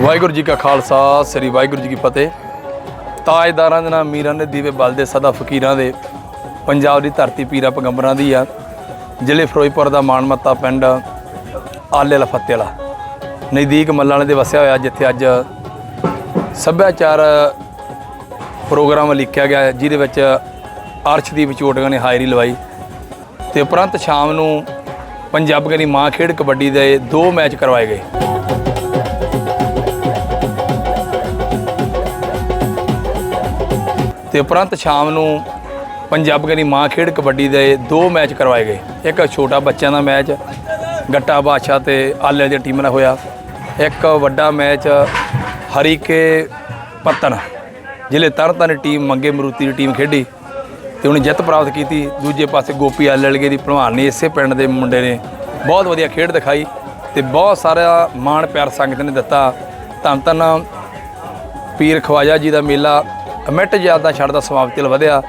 ਵਾਹਿਗੁਰੂ ਜੀ ਕਾ ਖਾਲਸਾ, ਸ੍ਰੀ ਵਾਹਿਗੁਰੂ ਜੀ ਕੀ ਫਤਿਹ। ਤਾਜਦਾਰਾਂ ਦੇ ਨਾਮ ਮੀਰਾਂ ਦੇ ਦੀਵੇ ਬਲਦੇ ਸਦਾ ਫਕੀਰਾਂ ਦੇ। ਪੰਜਾਬ ਦੀ ਧਰਤੀ ਪੀਰਾਂ ਪਗੰਬਰਾਂ ਦੀ ਆ। ਜ਼ਿਲ੍ਹੇ ਫਿਰੋਜ਼ਪੁਰ ਦਾ ਮਾਨਮੱਤਾ ਪਿੰਡ ਆਲੇ ਲਫੱਤੇ ਨਜ਼ਦੀਕ ਮੱਲਾਂ ਦੇ ਵਸਿਆ ਹੋਇਆ ਜਿੱਥੇ ਅੱਜ ਸੱਭਿਆਚਾਰ ਪ੍ਰੋਗਰਾਮ ਲਿਖਿਆ ਗਿਆ ਜਿਹਦੇ ਵਿੱਚ ਅਰਸ਼ਦੀਪ ਚੋਟਗਾ ਨੇ ਹਾਇਰੀ ਲਵਾਈ। ਤੇ ਉਪਰੰਤ ਸ਼ਾਮ ਨੂੰ ਪੰਜਾਬੀਆਂ ਦੀ ਮਾਂ ਖੇਡ ਕਬੱਡੀ ਦੇ ਦੋ ਮੈਚ ਕਰਵਾਏ ਗਏ। ਤੇ ਉਪਰੰਤ ਸ਼ਾਮ ਨੂੰ ਪੰਜਾਬ ਦੀ ਮਾਂ ਖੇਡ ਕਬੱਡੀ ਦੇ ਦੋ ਮੈਚ ਕਰਵਾਏ ਗਏ। ਇੱਕ ਛੋਟਾ ਬੱਚਿਆਂ ਦਾ ਮੈਚ, ਗੱਟਾ ਬਾਦਸ਼ਾਹ ਤੇ ਆਲੇ ਦੀ ਟੀਮ ਨਾਲ ਹੋਇਆ। ਇੱਕ ਵੱਡਾ ਮੈਚ ਹਰੀਕੇ ਪੱਤਨ ਜ਼ਿਲ੍ਹੇ ਤਰਨਤਾਰਨ ਦੀ ਟੀਮ ਮੰਗੇ ਮਰੂਤੀ ਦੀ ਟੀਮ ਖੇਡੀ ਤੇ ਉਹਨੇ ਜਿੱਤ ਪ੍ਰਾਪਤ ਕੀਤੀ। ਦੂਜੇ ਪਾਸੇ ਗੋਪੀ ਆਲੜਗੇ ਦੀ ਭਲਵਾਨ ਨੇ ਇਸੇ ਪਿੰਡ ਦੇ ਮੁੰਡੇ ਨੇ ਬਹੁਤ ਵਧੀਆ ਖੇਡ ਦਿਖਾਈ ਤੇ ਬਹੁਤ ਸਾਰਾ ਮਾਣ ਪਿਆਰ ਸੰਗਤ ਨੇ ਦਿੱਤਾ। ਧੰਨ ਧੰਨ ਪੀਰ ਖਵਾਜਾ ਜੀ ਦਾ ਮੇਲਾ ਅਮਿੱਟ ਜ਼ਿਆਦਾ ਛੜਦਾ ਸਮਾਪਤੀ ਵੱਲ ਵਧਿਆ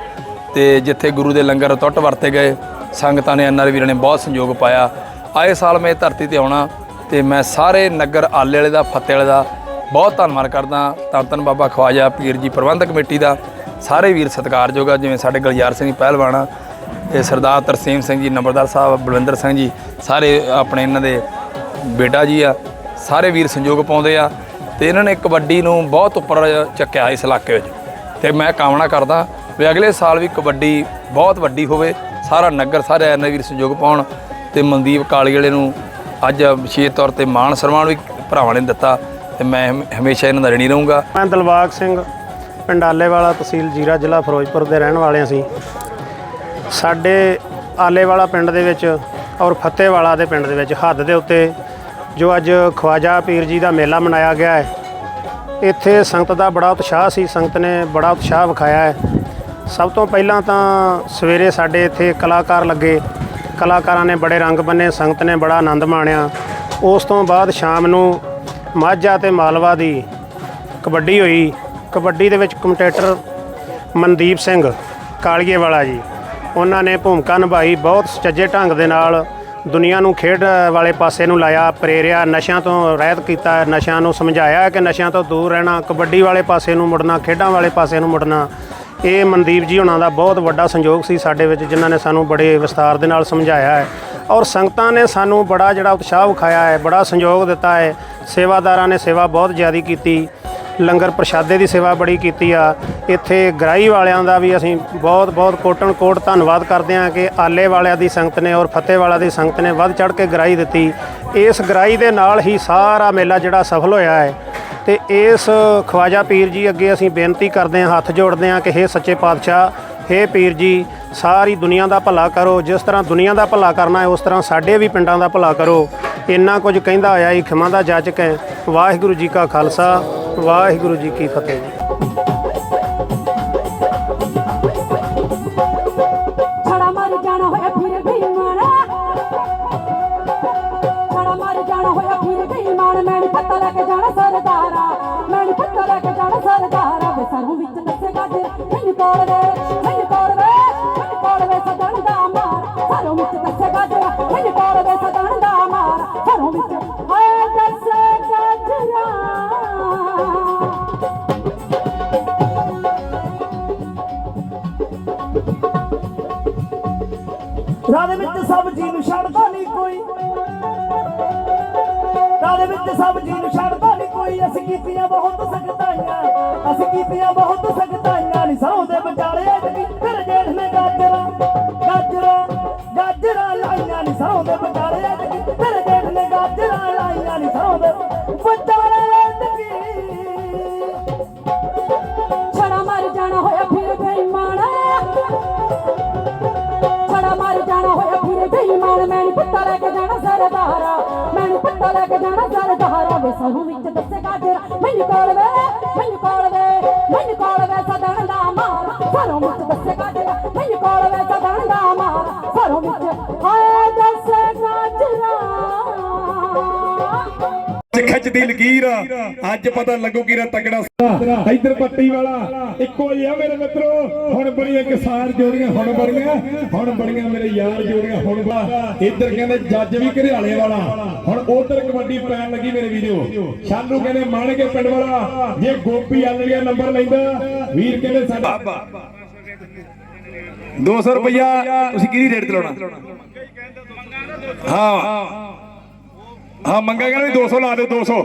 ਤੇ ਜਿੱਥੇ ਗੁਰੂ ਦੇ ਲੰਗਰ ਟੁੱਟ ਵਰਤੇ ਗਏ, ਸੰਗਤਾਂ ਨੇ ਐਨਆਰ ਵੀਰਾਂ ਨੇ ਬਹੁਤ ਸੰਯੋਗ ਪਾਇਆ। ਆਏ ਸਾਲ ਮੈਂ ਧਰਤੀ ਤੇ ਆਉਣਾ ਤੇ ਮੈਂ ਸਾਰੇ ਨਗਰ ਆਲੇ ਵਾਲੇ ਦਾ, ਫਤਿਹ ਵਾਲੇ ਦਾ ਬਹੁਤ ਧੰਨਵਾਦ ਕਰਦਾ। ਧੰਨ ਧੰਨ ਬਾਬਾ ਖਵਾਜਾ ਪੀਰ ਜੀ ਪ੍ਰਬੰਧਕ ਕਮੇਟੀ ਦਾ, ਸਾਰੇ ਵੀਰ ਸਤਿਕਾਰਯੋਗ ਆ, ਜਿਵੇਂ ਸਾਡੇ ਗਲਜਾਰ ਸਿੰਘ ਜੀ ਪਹਿਲਵਾਨ ਤੇ ਸਰਦਾਰ ਤਰਸੇਮ ਸਿੰਘ ਜੀ, ਨੰਬਰਦਾਰ ਸਾਹਿਬ ਬਲਵਿੰਦਰ ਸਿੰਘ ਜੀ, ਸਾਰੇ ਆਪਣੇ ਇਹਨਾਂ ਦੇ ਬੇਟਾ ਜੀ ਆ, ਸਾਰੇ ਵੀਰ ਸੰਯੋਗ ਪਾਉਂਦੇ ਆ ਤੇ ਇਹਨਾਂ ਨੇ ਕਬੱਡੀ ਨੂੰ ਬਹੁਤ ਉੱਪਰ ਚੱਕਿਆ ਇਸ ਇਲਾਕੇ ਵਿੱਚ। ਤੇ ਮੈਂ ਕਾਮਨਾ ਕਰਦਾ ਵੀ ਅਗਲੇ ਸਾਲ ਵੀ ਕਬੱਡੀ ਬਹੁਤ ਵੱਡੀ ਹੋਵੇ, ਸਾਰਾ ਨਗਰ, ਸਾਰੇ ਐਨ ਵੀਰ ਸੰਯੋਗ ਪਾਉਣ ਤੇ ਮਨਦੀਪ ਕਾਲੀ ਵਾਲੇ ਨੂੰ ਅੱਜ ਵਿਸ਼ੇਸ਼ ਤੌਰ ਤੇ ਮਾਣ ਸਨਮਾਨ ਵੀ ਭਰਾਵਾਂ ਨੇ ਦਿੱਤਾ ਤੇ ਮੈਂ ਹਮੇਸ਼ਾ ਇਹਨਾਂ ਦਾ ਰਣੀ ਰਹੂੰਗਾ। ਮੈਂ ਦਿਲਬਾਗ ਸਿੰਘ, ਪਿੰਡ ਆਲੇਵਾਲਾ ਤਹਿਸੀਲ ਜੀਰਾ ਜ਼ਿਲ੍ਹਾ ਫਿਰੋਜ਼ਪੁਰ ਦੇ ਰਹਿਣ ਵਾਲੇ ਅਸੀਂ। ਸਾਡੇ ਆਲੇਵਾਲਾ ਪਿੰਡ ਦੇ ਵਿੱਚ ਔਰ ਫਤਿਹਵਾਲਾ ਦੇ ਪਿੰਡ ਦੇ ਵਿੱਚ ਹੱਦ ਦੇ ਉੱਤੇ ਜੋ ਅੱਜ ਖਵਾਜਾ ਪੀਰ ਜੀ ਦਾ ਮੇਲਾ ਮਨਾਇਆ ਗਿਆ ਹੈ ਇੱਥੇ ਸੰਗਤ ਦਾ ਬੜਾ ਉਤਸ਼ਾਹ ਸੀ, ਸੰਗਤ ਨੇ ਬੜਾ ਉਤਸ਼ਾਹ ਵਿਖਾਇਆ ਹੈ। ਸਭ ਤੋਂ ਪਹਿਲਾਂ ਤਾਂ ਸਵੇਰੇ ਸਾਡੇ ਇੱਥੇ ਕਲਾਕਾਰ ਲੱਗੇ। ਕਲਾਕਾਰਾਂ ਨੇ ਬੜੇ ਰੰਗ ਬੰਨੇ, ਸੰਗਤ ਨੇ ਬੜਾ ਆਨੰਦ ਮਾਣਿਆ। ਉਸ ਤੋਂ ਬਾਅਦ ਸ਼ਾਮ ਨੂੰ ਮਾਝਾ ਤੇ ਮਾਲਵਾ ਦੀ ਕਬੱਡੀ ਹੋਈ। ਕਬੱਡੀ ਦੇ ਵਿੱਚ ਕਮੈਂਟੇਟਰ ਮਨਦੀਪ ਸਿੰਘ ਕਾਲੀਏ ਵਾਲਾ ਜੀ, ਉਹਨਾਂ ਨੇ ਭੂਮਿਕਾ ਨਿਭਾਈ। ਬਹੁਤ ਸੁਚੱਜੇ ਢੰਗ ਦੇ ਨਾਲ ਦੁਨੀਆ ਨੂੰ ਖੇਡ ਵਾਲੇ ਪਾਸੇ ਨੂੰ ਲਾਇਆ ਪ੍ਰੇਰਿਆ, ਨਸ਼ਿਆਂ ਤੋਂ ਰਹਿਤ ਕੀਤਾ, ਨਸ਼ਿਆਂ ਨੂੰ ਸਮਝਾਇਆ ਕਿ ਨਸ਼ਿਆਂ ਤੋਂ ਦੂਰ ਰਹਿਣਾ, ਕਬੱਡੀ ਵਾਲੇ ਪਾਸੇ ਨੂੰ ਮੁੜਨਾ, ਖੇਡਾਂ ਵਾਲੇ ਪਾਸੇ ਨੂੰ ਮੁੜਨਾ। ਇਹ ਮਨਦੀਪ ਜੀ ਉਹਨਾਂ ਦਾ ਬਹੁਤ ਵੱਡਾ ਸੰਯੋਗ ਸੀ ਸਾਡੇ ਵਿੱਚ, ਜਿਨ੍ਹਾਂ ਨੇ ਸਾਨੂੰ ਬੜੇ ਵਿਸਤਾਰ ਦੇ ਨਾਲ ਸਮਝਾਇਆ ਹੈ। ਔਰ ਸੰਗਤਾਂ ਨੇ ਸਾਨੂੰ ਬੜਾ ਜਿਹੜਾ ਉਤਸ਼ਾਹ ਵਿਖਾਇਆ ਹੈ, ਬੜਾ ਸੰਯੋਗ ਦਿੱਤਾ ਹੈ। ਸੇਵਾਦਾਰਾਂ ਨੇ ਸੇਵਾ ਬਹੁਤ ਜ਼ਿਆਦਾ ਕੀਤੀ। ਲੰਗਰ ਪ੍ਰਸ਼ਾਦੇ ਦੀ ਸੇਵਾ ਬੜੀ ਕੀਤੀ ਆ। ਇੱਥੇ ਗ੍ਰਾਈ ਵਾਲਿਆਂ ਦਾ ਵੀ ਅਸੀਂ ਬਹੁਤ ਬਹੁਤ ਕੋਟਨ ਕੋਟ ਧੰਨਵਾਦ ਕਰਦੇ ਹਾਂ ਕਿ ਆਲੇ ਵਾਲਿਆਂ ਦੀ ਸੰਗਤ ਨੇ ਔਰ ਫਤਿਹ ਵਾਲਾ ਦੀ ਸੰਗਤ ਨੇ ਵੱਧ ਚੜ ਕੇ ਗ੍ਰਾਈ ਦਿੱਤੀ। ਇਸ ਗ੍ਰਾਈ ਦੇ ਨਾਲ ਹੀ ਸਾਰਾ ਮੇਲਾ ਜਿਹੜਾ ਸਫਲ ਹੋਇਆ ਹੈ। ਤੇ ਇਸ ਖਵਾਜਾ ਪੀਰ ਜੀ ਅੱਗੇ ਅਸੀਂ ਬੇਨਤੀ ਕਰਦੇ ਹਾਂ, ਹੱਥ ਜੋੜਦੇ ਹਾਂ ਕਿ ਹੇ ਸੱਚੇ ਪਾਤਸ਼ਾਹ, ਹੇ ਪੀਰ ਜੀ, ਸਾਰੀ ਦੁਨੀਆ ਦਾ ਭਲਾ ਕਰੋ। ਜਿਸ ਤਰ੍ਹਾਂ ਦੁਨੀਆ ਦਾ ਭਲਾ ਕਰਨਾ ਹੈ, ਉਸ ਤਰ੍ਹਾਂ ਸਾਡੇ ਵੀ ਪਿੰਡਾਂ ਦਾ ਭਲਾ ਕਰੋ। ਇੰਨਾ ਕੁਝ ਕਹਿੰਦਾ ਹੋਇਆ ਹੀ ਖਿਮਾ ਦਾ ਜਾਚਕ ਹੈ। ਵਾਹਿਗੁਰੂ ਜੀ ਕਾ ਖਾਲਸਾ। ਵਾਹਿਗੁਰੂ ਜੀ ਕੀ ਫਤਿਹ ਜੀ। ਛੜਾ ਮਾਰ ਜਾਣਾ ਹੋਇਆ ਫਿਰ ਗਈ ਮਾਣਾ ਛੜਾ ਮਾਰ ਜਾਣਾ ਹੋਇਆ ਫਿਰ ਗਈ ਮਾਣ ਮੈਂ ਨੀ ਪੱਤਾ ਲੈ ਕੇ ਜਾਣਾ ਸਰਦਾਰਾ। ਮੈਂ ਨੀ ਪੱਤਾ ਲੈ ਕੇ ਜਾਣਾ ਸਰਦਾਰਾ। ਵੇ ਸਾਨੂੰ ਵਿੱਚ ਦੱਸੇਗਾ ਗਾਜਰ ਮੈਨੂੰ ਕੋਲ ਵੇ ਰਾਹ ਦੇ ਵਿੱਚ ਸਬਜ਼ੀ ਨੂੰ ਛੱਡਦਾ ਨਹੀਂ ਕੋਈ। ਰਾਹ ਵਿੱਚ ਸਬਜ਼ੀ ਨੂੰ ਛੱਡਦਾ ਨਹੀਂ ਕੋਈ। ਅਸੀਂ ਕੀਤੀਆਂ ਬਹੁਤ ਸਖਤਾਈਆਂ, ਅਸੀਂ ਕੀਤੀਆਂ ਬਹੁਤ ਸਖਤਾਈਆਂ। ਨਹੀਂ ਸੌ ਦੇ ਵਿਚਾਲੇ ਐਤਕੀ ਫਿਰ ਜੇਠ ਨੇ ਗਾਜਰਾਂ ਗਾਜਰਾਂ ਗਾਜਰਾਂ ਲਾਈਆਂ। ਨਹੀਂ ਸੌ ਦੇ ਵਿਚਾਲੇ ਮੈਂ ਲੈ ਕੇ ਜਾਣਾ ਸਰਦਾਰਾ ਵੇ ਸਰੋਂ ਵਿੱਚ ਦੱਸੇ ਗਾਜਰ। ਮੈਨੂੰ ਕੋਲ ਵੇ, ਮੈਨੂੰ ਕੋਲ ਵੇ, ਮੈਨੂੰ ਕੋਲ ਵੇ ਸਦਣ ਦਾ ਮਾਰ। ਸਰੋਂ ਵਿੱਚ ਦੱਸੇ ਗਾਜਰ, ਮੈਨੂੰ ਕੋਲ ਵੇ ਖਿੱਚਦੀ ਲਕੀਰ ਅੱਜ ਪਤਾ ਲੱਗੂ ਕਿ ਰ ਤਗੜਾ ਇਧਰ ਪੱਟੀ ਵਾਲਾ ਇੱਕੋ ਹੀ ਆ ਮੇਰੇ ਮਿੱਤਰੋ। ਹੁਣ ਬੜੀਆਂ ਕਿਸਾਨ ਜੋੜੀਆਂ ਹੁਣ ਬੜੀਆਂ ਹੁਣ ਬੜੀਆਂ ਮੇਰੇ ਯਾਰ ਜੋੜੀਆਂ ਹੁਣ ਇੱਧਰ ਕਹਿੰਦੇ ਜੱਜ ਵੀ ਘਰਿਆਲੇ ਵਾਲਾ। ਹੁਣ ਉਧਰ ਕਬੱਡੀ ਪੈਣ ਲੱਗੀ ਮੇਰੇ ਵੀਰੋ। ਸ਼ਾਲੂ ਕਹਿੰਦੇ ਮਾਣ ਕੇ ਪਿੰਡ ਵਾਲਾ। ਜੇ ਗੋਪੀ ਆਲੜੀਆ ਨੰਬਰ ਲੈਂਦਾ। ਵੀਰ ਕਹਿੰਦੇ ਸਾਡਾ 200 ਰੁਪਇਆ ਤੁਸੀਂ ਕਿਹਦੀ ਰੇਟ ਤੇ ਲਾਉਣਾ? ਹਾਂ। ਹਾਂ ਮੰਗਾਂਗੇ ਵੀ 200 ਲਾ ਦੇ 200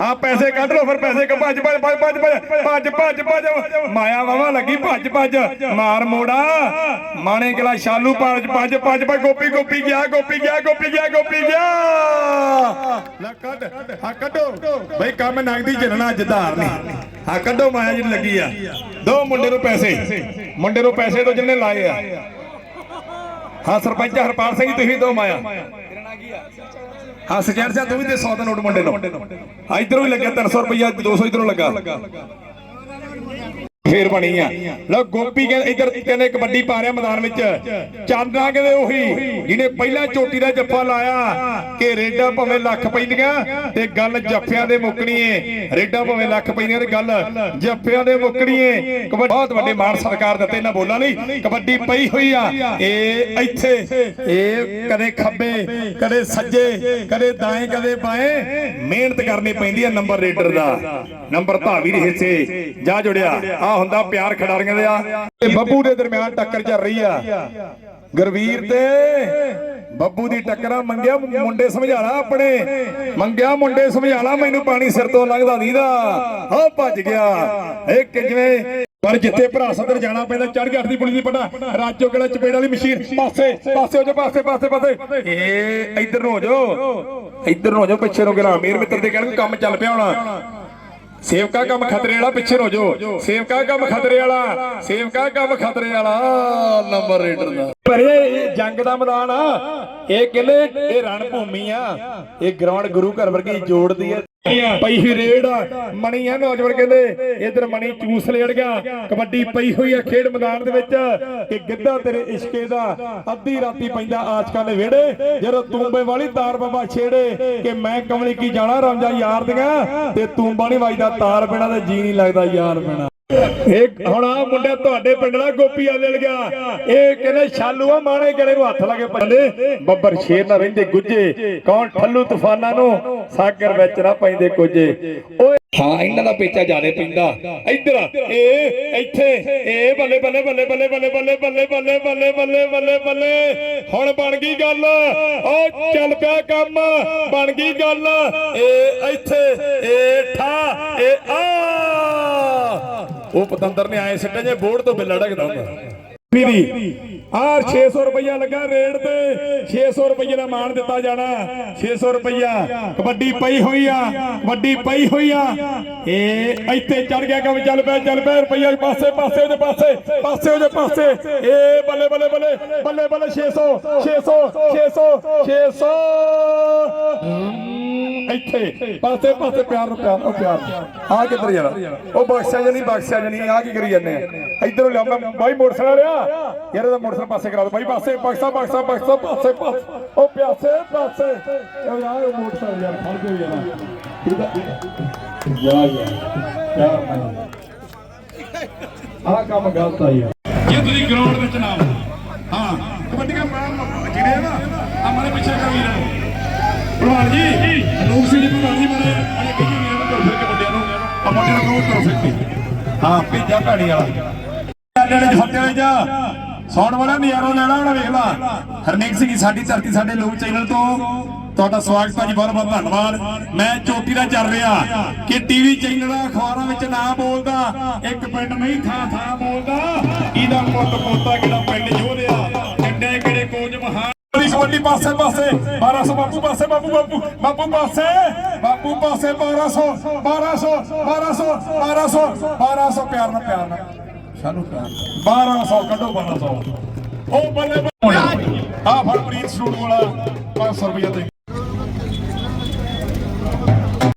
ਹਾਂ ਪੈਸੇ ਕੱਢ ਲੋ ਫਿਰ ਪੈਸੇ ਭੱਜ ਭੱਜ ਭੱਜ ਭੱਜ ਭੱਜ ਭੱਜ ਭੱਜ ਮਾਇਆ ਵਾਵਾ ਲੱਗੀ ਭੱਜ ਭੱਜ। ਮਾਰ ਮੋੜਾ। ਮਾਣੇ ਕਿਲਾ ਸ਼ਾਲੂ ਭੱਜ ਭੱਜ ਭੱਜ ਭੱਜ। ਗੋਪੀ ਗੋਪੀ ਗਿਆ ਗੋਪੀ ਗਿਆ ਗੋਪੀ ਗਿਆ ਗੋਪੀ ਗਿਆ। ਲੈ ਕੱਢ ਹਾਂ ਕੱਢੋ। ਬਈ ਕੰਮ ਨਗਦੀ ਜਨਣਾ ਜਦਾਰ ਨੇ ਹਾਂ ਕੱਢੋ ਮਾਇਆ ਜਿਹੜੀ ਲੱਗੀ ਆ। ਦੋ ਮੁੰਡੇ ਨੂੰ ਪੈਸੇ। ਮੁੰਡੇ ਨੂੰ ਪੈਸੇ ਤੋਂ ਜਿੰਨੇ ਲਾਏ ਆ। ਹਾਂ ਸਰਪੰਚ ਹਰਪਾਲ ਸਿੰਘ ਤੁਸੀਂ ਦੋ ਮਾਇਆ। ਹਾਂ ਸਜੈਰ ਸਾਹਿਬ, ਤੂੰ ਵੀ ਦੇ 100 ਦਾ ਨੋਟ ਮੁੰਡੇ ਨੂੰ। ਹਾਂ ਇਧਰੋਂ ਵੀ ਲੱਗਿਆ 300 ਰੁਪਇਆ 200 ਇਧਰੋਂ ਲੱਗਾ। ਫੇਰ ਬਣੀ ਆ। ਲਓ, ਗੋਪੀ ਕਹਿੰਦੇ ਇੱਧਰ ਕਹਿੰਦੇ ਕਬੱਡੀ ਪਾ ਰਿਹਾ ਮੈਦਾਨ ਵਿੱਚ। ਚਾਂਦਰਾ ਕਹਿੰਦੇ ਉਹੀ, ਜਿਹਨੇ ਪਹਿਲਾਂ ਚੋਟੀ ਦਾ ਜੱਫਾ ਲਾਇਆ। ਕਿ ਰੇਡਾਂ ਭਾਵੇਂ ਲੱਖ ਪੈਂਦੀਆਂ ਤੇ ਗੱਲ ਜੱਫਿਆਂ ਦੇ ਮੁੱਕਣੀ ਏ। ਰੇਡਾਂ ਭਾਵੇਂ ਲੱਖ ਪੈਂਦੀਆਂ ਤੇ ਗੱਲ ਜੱਫਿਆਂ ਦੇ ਮੁੱਕਣੀ ਏ। ਬਹੁਤ ਵੱਡੇ ਮਾਣ ਸਤਿਕਾਰ ਦਿੱਤੇ ਇਹਨਾਂ ਬੋਲਾਂ ਲਈ। ਕਬੱਡੀ ਪਈ ਹੋਈ ਆ। ਇਹ ਇੱਥੇ, ਇਹ ਕਦੇ ਖੱਬੇ, ਕਦੇ ਸੱਜੇ, ਕਦੇ ਦਾएं ਕਦੇ ਬਾएं ਮਿਹਨਤ ਕਰਨੀ ਪੈਂਦੀ ਆ ਨੰਬਰ ਰੇਡਰ ਦਾ। ਨੰਬਰ ਧਾਵੀ ਦੇ ਹਿੱਸੇ। ਜਾ ਜੁੜਿਆ। ਆ ਹੁੰਦਾ ਪਿਆਰ ਖਿਡਾਰੀਆਂ ਦੇ ਆ। ਤੇ ਬੱਬੂ ਦੇ ਦਰਮਿਆਨ ਟੱਕਰ ਚੱਲ ਰਹੀ ਆ। ਗੁਰਵੀਰ ਤੇ ਬੱਬੂ ਦੀ ਟੱਕਰਾਂ ਮੰਗਿਆ ਮੁੰਡੇ ਸਮਝਾਲਾ ਆਪਣੇ। ਮੰਗਿਆ ਮੁੰਡੇ ਸਮਝਾਲਾ, ਮੈਨੂੰ ਪਾਣੀ ਸਿਰ ਤੋਂ ਲੰਘਦਾ ਦੀਦਾ। ਆ ਭੱਜ ਗਿਆ। ਇਹ ਕਿ ਪਰ ਜਿੱਥੇ ਭਰਾ ਸਦਰ ਜਾਣਾ ਪੈਂਦਾ ਚੜ ਗਿਆ ਦੀ ਪੁਲੀ ਦੀ ਪਟਾ। ਰਾਜੋ ਗਲਾ ਚਪੇੜ ਵਾਲੀ ਮਸ਼ੀਨ, ਪਾਸੇ ਪਾਸੇ ਹੋ ਜਾ, ਪਾਸੇ ਪਾਸੇ ਪਾਸੇ। ਇਹ ਇੱਧਰ ਨੂੰ ਹੋ ਜਾਓ। ਇੱਧਰ ਨੂੰ ਹੋ ਜਾਓ, ਪਿੱਛੇ ਨੂੰ ਗਿਰਾ ਮੇਰ ਮਿੱਤਰ ਦੇ ਕਹਿਣ ਕੰਮ ਚੱਲ ਪਿਆ ਹੋਣਾ। ਸੇਵਕਾ ਕੰਮ ਖਤਰੇ ਵਾਲਾ ਪਿੱਛੇ ਹੋ ਜਾਓ ਸੇਵਕਾ ਕੰਮ ਖਤਰੇ ਵਾਲਾ। ਸੇਵਕਾ ਕੰਮ ਖਤਰੇ ਵਾਲਾ। ਨੰਬਰ ਰੇਡਰ ਦਾ। ਪਰ ਇਹ ਜੰਗ ਦਾ ਮੈਦਾਨ ਆ। ਇਹ ਕਿਲੇ, ਇਹ ਰਣ ਭੂਮੀ ਆ। ਇਹ ਗਰਾਊਂਡ ਗੁਰੂ ਘਰ ਵਰਗੀ ਜੋੜਦੀ ਹੈ ਪਈ ਹੋਈ ਰੇਡ ਮਣੀ ਆ ਨੌਜਵਾਨ ਕਹਿੰਦੇ, ਇਧਰ ਮਣੀ ਚੂਸ ਲੇੜ ਗਿਆ। ਕਬੱਡੀ ਪਈ ਹੋਈ ਆ ਖੇਡ ਮੈਦਾਨ ਦੇ ਵਿੱਚ। ਕਿ ਗਿੱਧਾ ਤੇਰੇ ਇਸ਼ਕੇ ਦਾ। ਅੱਧੀ ਰਾਤੀ ਪੈਂਦਾ ਆਸ਼ਕਾਂ ਦੇ ਵਿਹੜੇ। ਜਦੋਂ ਤੂੰਬੇ ਵਾਲੀ ਤਾਰ ਬਾਬਾ ਛੇੜੇ ਕਿ ਮੈਂ ਕਮਲੀ ਕੀ ਜਾਣਾ ਰਾਂਝਾ ਯਾਰ ਦੀਆਂ। ਤੇ ਤੂੰਬਾ ਨਹੀਂ ਵੱਜਦਾ, ਤਾਰ ਬਿਨਾ ਤੇ ਜੀ ਨਹੀਂ ਲੱਗਦਾ, ਯਾਰ ਬਿਨਾ। ਇਹ ਹੁਣ ਆ ਮੁੰਡਾ ਤੁਹਾਡੇ ਪਿੰਡ ਦਾ ਗੋਪੀ ਆ ਗਿਆ ਇਹ ਕਹਿੰਦੇ ਸ਼ਾਲੂ ਮਾਣੇ ਗਲੇ ਨੂੰ ਹੱਥ ਲਾ ਕੇ ਪੱਲੇ ਬੱਬਰ ਸ਼ੇਰ ਨਾ ਰਹਿੰਦੇ ਗੁੱਜੇ ਕੌਣ ਠੱਲੂ ਤੂਫਾਨਾਂ ਨੂੰ ਸਾਗਰ ਵਿੱਚ ਨਾ ਪੈਂਦੇ ਕੁਝੇ ਓਏ ਹਾਂ ਇਹਨਾਂ ਦਾ ਪੇਚਾ ਜਾਣੇ ਪੈਂਦਾ ਇੱਧਰ ਇਹ ਇੱਥੇ ਇਹ ਬੱਲੇ ਬੱਲੇ ਬੱਲੇ ਬੱਲੇ ਬੱਲੇ ਬੱਲੇ ਬੱਲੇ ਬੱਲੇ ਬੱਲੇ ਬੱਲੇ ਬੱਲੇ ਬੱਲੇ ਹੁਣ ਬਣ ਗਈ ਗੱਲ ਓ ਚੱਲ ਪਿਆ ਕੰਮ ਬਣ ਗਈ ਗੱਲ ਇਹ ਇੱਥੇ ਇਹ ਠਾ ਇਹ ਆ ਉਹ ਪਤੰਦਰ ਨੇ ਆਏ ਸਿੱਟੇ ਜੇ ਬੋਰਡ ਤੋਂ ਬਿੱਲ ਅੜਕਦਾ ਹੁੰਦਾ ਪੀਰੀ ਆਰ 600 ਰੁਪਇਆ ਲੱਗਾ ਰੇਡ ਤੇ। 600 ਰੁਪਏ ਦਾ ਮਾਣ ਦਿੱਤਾ ਜਾਣਾ। 600 ਰੁਪਇਆ ਕਬੱਡੀ ਪਈ ਹੋਈ ਆ, ਕਬੱਡੀ ਪਈ ਹੋਈ ਆ। ਇਹ ਇੱਥੇ ਚੜ ਗਿਆ ਕੰਮ ਚੱਲ ਪਿਆ ਚੱਲ ਪਿਆ ਰੁਪਇਆ ਪਾਸੇ ਪਾਸੇ ਉਹਦੇ ਪਾਸੇ ਪਾਸੇ ਉਹਦੇ ਪਾਸੇ। ਇਹ ਬੱਲੇ ਬੱਲੇ ਬੱਲੇ ਬੱਲੇ ਬੱਲੇ 600 600 600 600 ਇੱਥੇ ਪਾਸੇ ਪਾਸੇ, ਪਿਆਰ ਨੂੰ ਪਿਆਰ ਉਹ ਪਿਆਰ ਆ ਕਿੱਧਰ ਜਾਣਾ? ਉਹ ਬਖਸ਼ਿਆ ਜਣੀ ਬਖਸ਼ਿਆ ਜਣੀ ਆ ਕੀ ਕਰੀ ਜਾਂਦੇ ਆ? ਇਧਰੋਂ ਲਿਆ ਮੈਂ ਬਾਈ ਮੋਟਰਸਾਈਕਲ ਆ ਯਾਰ, ਇਹਦਾ ਮੋਟਰਸਾਈਕਲ ਪਾਸੇ ਕਰਾ ਦੋ ਬਾਈ ਪਾਸੇ ਬਖਸ਼ਾ ਬਖਸ਼ਾ ਬਖਸ਼ਾ ਪਾਸੇ ਪਾਸੇ। ਉਹ ਪਿਆਸੇ, ਪਾਸੇ। ਉਹ ਯਾਰ, ਉਹ ਮੋਟਰਸਾਈਕਲ ਯਾਰ, ਖੜ ਕੇ ਯਾਰ ਜਾ ਯਾਰ ਆ ਕੰਮ ਗਲਤ ਆ ਯਾਰ। ਜੇ ਤੁਸੀਂ ਗਰਾਊਂਡ ਵਿੱਚ ਨਾ ਆਓ, ਹਾਂ ਕਬੱਡੀਆਂ ਮਾਰ ਜਿਹੜੇ ਆ ਨਾ ਆ ਮਾਰੇ ਪਿੱਛੇ ਕਰ ਵੀਰ ਭਲਵਾਨ ਜੀ। ਅਨੂਪ ਸਿੰਘ ਜੀ ਭਲਵਾਨ ਜੀ ਮਾਰੇ। ਅਜੇ ਕਹੀ ਵੀਰਾਂ ਨੂੰ ਫਿਰ ਕੇ ਮੁੰਡਿਆਂ ਨੂੰ ਆ ਮੁੰਡਿਆਂ ਨੂੰ ਕਹੋ ਤੁਰ ਫਿਰ ਹਾਂ ਭੇਜਾ ਭੈਣੀ ਵਾਲਾ। ਅੱਡੇ ਦੇ ਫੱਟੇ ਵਿੱਚ। ਸੌਣ ਵਾਲਾ ਨਜ਼ਾਰਾ ਲੈਣਾ ਹੁਣ, ਵੇਖ ਲਾ। ਹਰਨੇਕ ਸਿੰਘ ਜੀ, ਸਾਡੀ ਧਰਤੀ, ਸਾਡੇ ਲੋਕ ਚੈਨਲ ਤੋਂ। ਤੁਹਾਡਾ ਸਵਾਗਤ ਹੈ ਜੀ ਬਹੁਤ ਬਹੁਤ ਧੰਨਵਾਦ। ਮੈਂ ਚੋਟੀ ਦਾ ਚੱਲ ਰਿਹਾ ਕਿ ਟੀਵੀ ਚੈਨਲਾਂ ਅਖਬਾਰਾਂ ਵਿੱਚ ਨਾ ਬੋਲਦਾ। ਇੱਕ ਪਿੰਡ ਨਹੀਂ ਥਾਂ ਥਾਂ ਬੋਲਦਾ। ਇਹਦਾ ਪੁੱਤ ਪੋਤਾ ਕਿਹੜਾ ਪਿੰਡ ਜੋਧਿਆ ਸਵੱਡੀ ਪਾਸੇ ਪਾਸੇ 1200 ਬਾਪੂ ਪਾਸੇ ਬਾਪੂ ਬਾਪੂ ਬਾਪੂ ਪਾਸੇ ਬਾਪੂ ਪਾਸੇ 1200 1200 1200 1200 1200 ਪਿਆਰ ਨਾਲ ਪਿਆਰ ਨਾਲ ਸਾਨੂੰ ਪਿਆਰ 1200 ਕੱਢੋ 1200 ਉਹ ਬੱਲੇ ਆ ਫੜ ਪ੍ਰੀਤ ਸੂਟ ਵਾਲਾ। 500 ਰੁਪਏ ਦੇ।